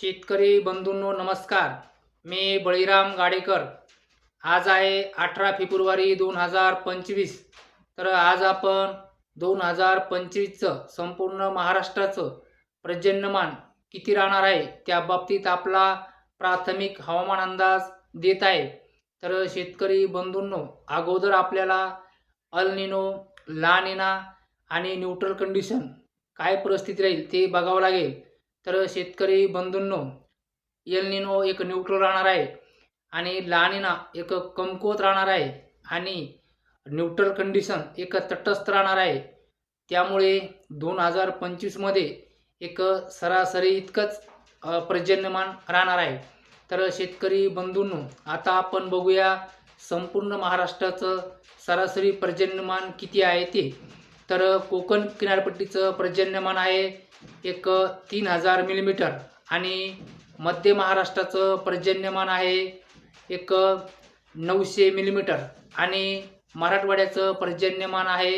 शेतकरी बंधूंनो नमस्कार. मी बळीराम गाडेकर. आज आहे अठरा फेब्रुवारी दोन हजार पंचवीस. तर आज आपण दोन हजार पंचवीसचं संपूर्ण महाराष्ट्राचं पर्जन्यमान किती राहणार आहे त्या बाबतीत आपला प्राथमिक हवामान अंदाज देत आहे. तर शेतकरी बंधूंनो अगोदर आपल्याला अल लानिना आणि न्यूट्रल कंडिशन काय परिस्थिती राहील ते बघावं लागेल. तर शेतकरी बंधूंनो एलनिनो एक न्यूट्रल राहणार आहे आणि लानिना एक कमकुवत राहणार आहे आणि न्यूट्रल कंडिशन एक तटस्थ राहणार आहे. त्यामुळे दोन हजार पंचवीसमध्ये एक सरासरी इतकंच पर्जन्यमान राहणार आहे. तर शेतकरी बंधूंनो आता आपण बघूया संपूर्ण महाराष्ट्राचं सरासरी पर्जन्यमान किती आहे ते. तर कोकण किनारपट्टीचं पर्जन्यमान आहे एक तीन हजार मिलीमीटर आणि मध्य महाराष्ट्राचं पर्जन्यमान आहे एक नऊशे मिलीमीटर आणि मराठवाड्याचं पर्जन्यमान आहे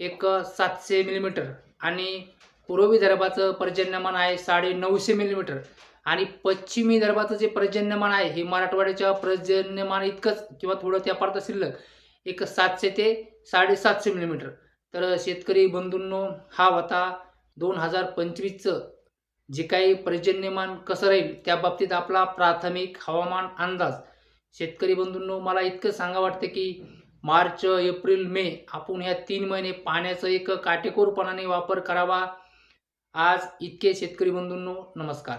एक सातशे मिलीमीटर आणि पूर्व विदर्भाचं पर्जन्यमान आहे साडे नऊशे मिलीमीटर आणि पश्चिमी विदर्भाचं जे पर्जन्यमान आहे हे मराठवाड्याच्या पर्जन्यमान इतकंच किंवा थोडं त्या पार्थ शिल्लक एक सातशे ते साडेसातशे मिलीमीटर. तर शेतकरी बंधूंनो हा होता दोन हजार पंचवीसचं. जे काही पर्जन्यमान कसं राहील त्या बाबतीत आपला प्राथमिक हवामान अंदाज. शेतकरी बंधूंनो मला इतकं सांगा वाटतं की मार्च एप्रिल मे आपण ह्या तीन महिने पाण्याचं एक काटेकोरपणाने वापर करावा. आज इतके शेतकरी बंधूंनो नमस्कार.